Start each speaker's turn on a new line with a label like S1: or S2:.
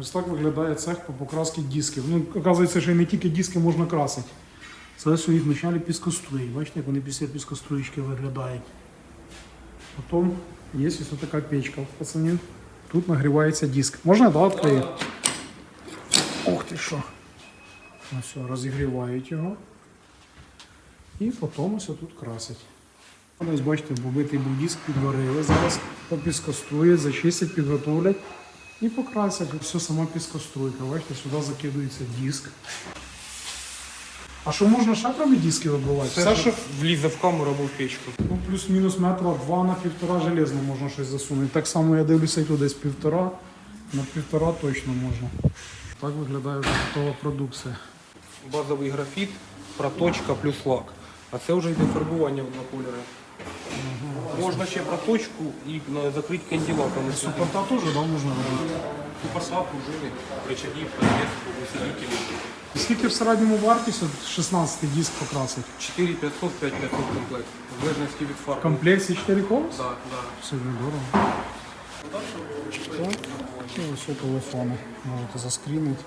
S1: Ось так виглядає цех по покрасці дисків. Ну, оказується, що не тільки диски можна красити. Це ось у них піскоструї. Бачите, як вони після піскоструїчки виглядають. Потім є ось така печка пацанів. Тут нагрівається диск. Можна, да, відкрити? Ох ти що. Ось все, розігрівають його. І потім ось тут красять. Ось бачите, побитий був диск підварили. Зараз попіскострують, зачистять, підготовлять і покрасять. Все сама піскоструйка. Бачите, сюди закидується диск. А що можна шакрами диски вибивати? Все, що
S2: в камеру або в печку.
S1: ну, плюс-мінус метра два на півтора железно можна щось засунути. Так само я дивлюся, і тут десь півтора. На півтора точно можна. Так виглядає вже готова продукція.
S2: Базовий графіт, проточка плюс лак. А це вже йде фарбування в два кольори. Можна ще проточку і на- закрити канділатами.
S1: Супорта теж да, можна робити.
S2: Посадку, жили, рычаги, подвеску, усилителі.
S1: І скільки в середньому вартість от 16 диск покрасить?
S2: 4500, 5500 комплект. В залежності від
S1: В
S2: фарби.
S1: комплекті 4 колеса?
S2: Да, да.
S1: Все недорого. Так. І ось телефони. Можете заскрінити.